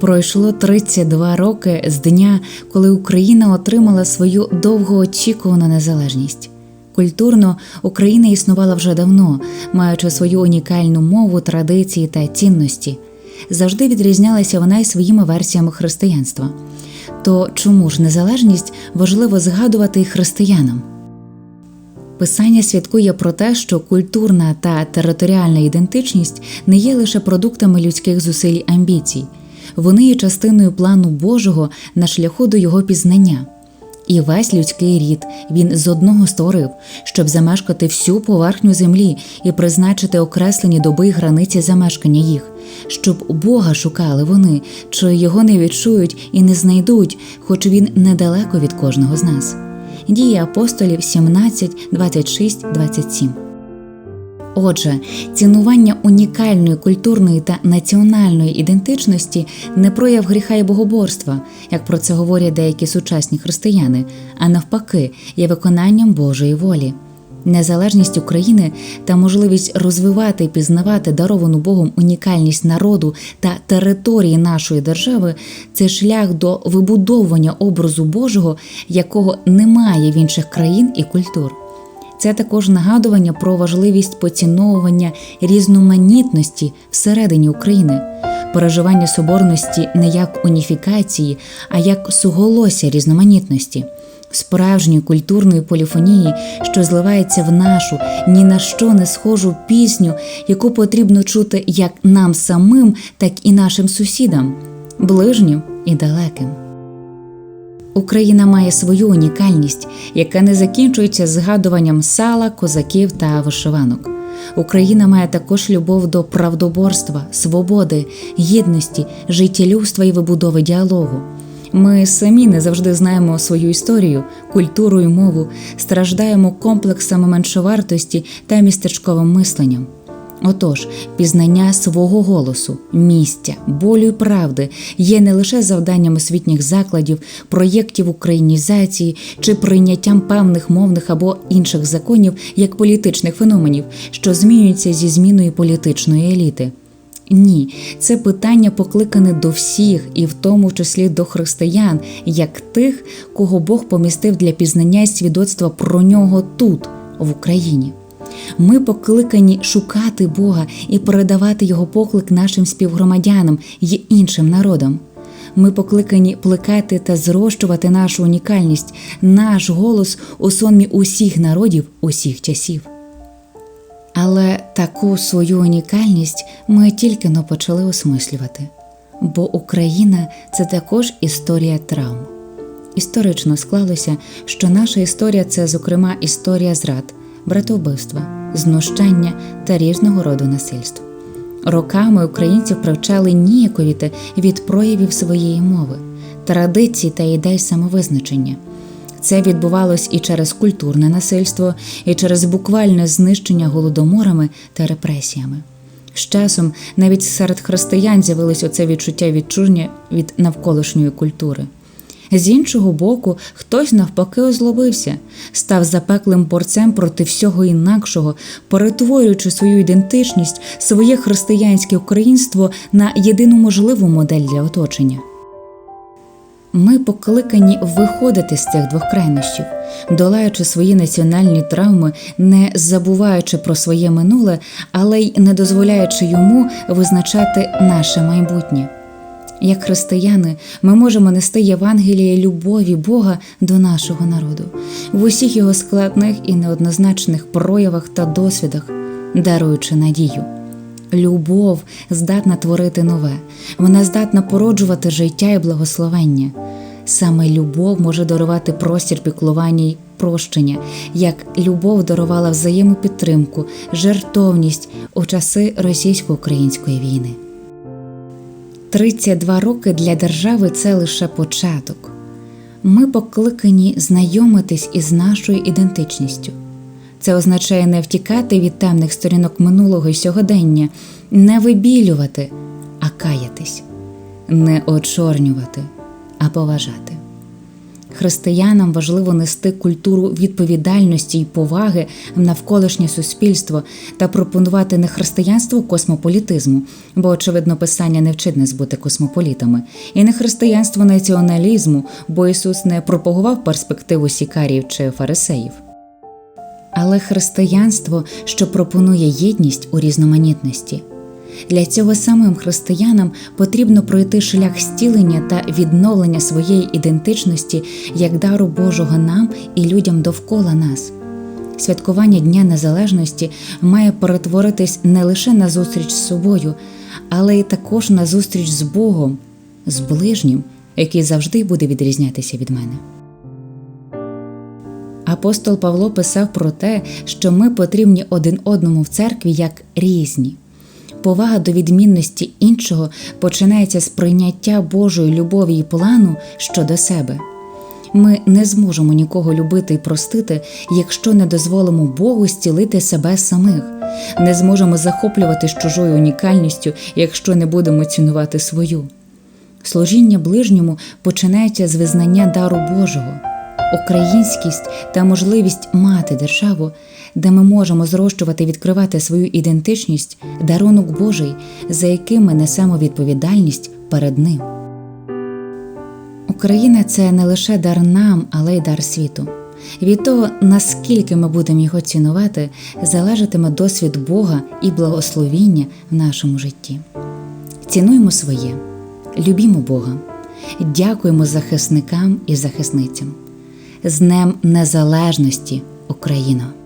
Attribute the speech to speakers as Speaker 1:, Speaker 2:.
Speaker 1: Пройшло 32 роки з дня, коли Україна отримала свою довгоочікувану незалежність. Культурно Україна існувала вже давно, маючи свою унікальну мову, традиції та цінності. Завжди відрізнялася вона й своїми версіями християнства. То чому ж незалежність важливо згадувати й християнам? Писання свідкує про те, що культурна та територіальна ідентичність не є лише продуктами людських зусиль й амбіцій, вони є частиною плану Божого на шляху до його пізнання. І весь людський рід він з одного створив, щоб замешкати всю поверхню землі і призначити окреслені доби й границі замешкання їх, щоб Бога шукали вони, чи його не відчують і не знайдуть, хоч він недалеко від кожного з нас. Дії апостолів 17, 26, 27. Отже, цінування унікальної культурної та національної ідентичності не прояв гріха і богоборства, як про це говорять деякі сучасні християни, а навпаки, є виконанням Божої волі. Незалежність України та можливість розвивати і пізнавати даровану Богом унікальність народу та території нашої держави це шлях до вибудовування образу Божого, якого немає в інших країн і культур. Це також нагадування про важливість поціновування різноманітності всередині України, переживання соборності не як уніфікації, а як суголосся різноманітності, справжньої культурної поліфонії, що зливається в нашу ні на що не схожу пісню, яку потрібно чути як нам самим, так і нашим сусідам, ближнім і далеким. Україна має свою унікальність, яка не закінчується згадуванням сала, козаків та вишиванок. Україна має також любов до правдоборства, свободи, гідності, життєлюбства і вибудови діалогу. Ми самі не завжди знаємо свою історію, культуру і мову, страждаємо комплексами меншовартості та містечковим мисленням. Отож, пізнання свого голосу, місця, болю і правди є не лише завданням освітніх закладів, проєктів українізації чи прийняттям певних мовних або інших законів як політичних феноменів, що змінюються зі зміною політичної еліти. Ні, це питання покликане до всіх, і в тому числі до християн, як тих, кого Бог помістив для пізнання і свідоцтва про нього тут, в Україні. Ми покликані шукати Бога і передавати Його поклик нашим співгромадянам й іншим народам. Ми покликані плекати та зрощувати нашу унікальність, наш голос у сонмі усіх народів, усіх часів. Але таку свою унікальність ми тільки но почали осмислювати, бо Україна це також історія травм. Історично склалося, що наша історія це, зокрема, історія зрад, братовбивства, знущання та різного роду насильств. Роками українців привчали ніяковіти від проявів своєї мови, традицій та ідей самовизначення. Це відбувалось і через культурне насильство, і через буквальне знищення голодоморами та репресіями. З часом навіть серед християн з'явилось оце відчуття відчуження від навколишньої культури. З іншого боку, хтось навпаки озлобився, став запеклим борцем проти всього інакшого, перетворюючи свою ідентичність, своє християнське українство на єдину можливу модель для оточення. Ми покликані виходити з цих двох крайнощів, долаючи свої національні травми, не забуваючи про своє минуле, але й не дозволяючи йому визначати наше майбутнє. Як християни, ми можемо нести Євангеліє любові Бога до нашого народу в усіх його складних і неоднозначних проявах та досвідах, даруючи надію. Любов здатна творити нове, вона здатна породжувати життя і благословення. Саме любов може дарувати простір піклування й прощення, як любов дарувала взаємопідтримку, жертовність у часи російсько-української війни. 32 роки для держави це лише початок. Ми покликані знайомитись із нашою ідентичністю. Це означає не втікати від темних сторінок минулого і сьогодення, не вибілювати, а каятись, не очорнювати, а поважати. Християнам важливо нести культуру відповідальності й поваги в навколишнє суспільство та пропонувати не християнство космополітизму, бо очевидно писання не вчить нас бути космополітами, і не християнство націоналізму, бо Ісус не пропагував перспективу сікарів чи фарисеїв. Але християнство, що пропонує єдність у різноманітності. Для цього самим християнам потрібно пройти шлях зцілення та відновлення своєї ідентичності як дару Божого нам і людям довкола нас. Святкування Дня Незалежності має перетворитись не лише на зустріч з собою, але й також на зустріч з Богом, з ближнім, який завжди буде відрізнятися від мене. Апостол Павло писав про те, що ми потрібні один одному в церкві як різні. Повага до відмінності іншого починається з прийняття Божої любові і плану щодо себе. Ми не зможемо нікого любити і простити, якщо не дозволимо Богу зцілити себе самих, не зможемо захоплюватись чужою унікальністю, якщо не будемо цінувати свою. Служіння ближньому починається з визнання дару Божого, українськість та можливість мати державу, де ми можемо зрощувати і відкривати свою ідентичність, дарунок Божий, за яким ми несемо відповідальність перед Ним. Україна це не лише дар нам, але й дар світу. Від того, наскільки ми будемо його цінувати, залежатиме досвід Бога і благословіння в нашому житті. Цінуємо своє, любімо Бога, дякуємо захисникам і захисницям. З Днем Незалежності Україна!